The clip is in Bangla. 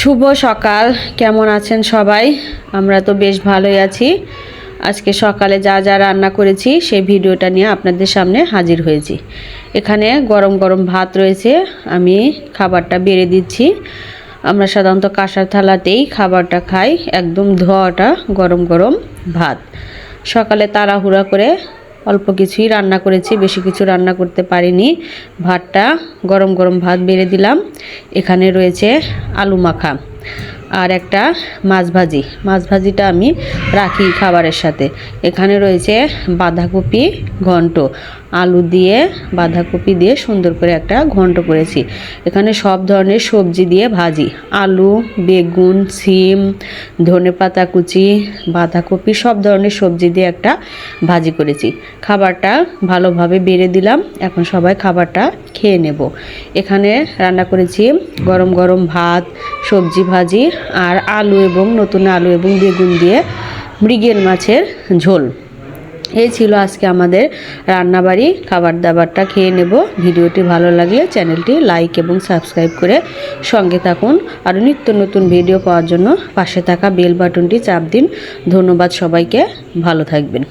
শুভ সকাল। কেমন আছেন সবাই? আমরা তো বেশ ভালোই আছি। আজকে সকালে যা যা রান্না করেছি, সেই ভিডিওটা নিয়ে আপনাদের সামনে হাজির হয়েছি। এখানে গরম গরম ভাত রয়েছে, আমি খাবারটা বেড়ে দিচ্ছি। আমরা সাধারণত কাঁসার থালাতেই খাবারটা খাই, একদম ধোয়াটা গরম গরম ভাত। সকালে তাড়াহুড়া করে অল্প কিছুই রান্না করেছি, বেশি কিছু রান্না করতে পারিনি। ভাতটা গরম গরম ভাত বেড়ে দিলাম। এখানে রয়েছে আলু মাখা। আর একটা মাছ ভাজি। মাছ ভাজিটা আমি রাখি খাবারের সাথে। এখানে রয়েছে বাঁধাকপি ঘন্ট। আলু দিয়ে বাঁধাকপি দিয়ে সুন্দর করে একটা ঘন্ট করেছি। এখানে সব ধরনের সবজি দিয়ে ভাজি। আলু, বেগুন, সিম, ধনে পাতা কুচি, বাঁধাকপি সব ধরনের সবজি দিয়ে একটা ভাজি করেছি। খাবারটা ভালোভাবে বেড়ে দিলাম। এখন সবাই খাবারটা খেয়ে নেব। এখানে রান্না করেছি গরম গরম ভাত সবজি ভাজি আর আলু এবং নতুন আলু এবং বেগুন দিয়ে মৃগেল মাছের ঝোল। এই ছিল আজকে আমাদের রান্নাবাড়ি খাবার দাবারটা খেয়ে নেব। ভিডিওটি ভালো লাগলে চ্যানেলটি লাইক এবং সাবস্ক্রাইব করে সঙ্গে থাকুন। আর নিত্য নতুন ভিডিও পাওয়ার জন্য পাশে থাকা বেল বাটনটি চাপ দিন। ধন্যবাদ সবাইকে, ভালো থাকবেন।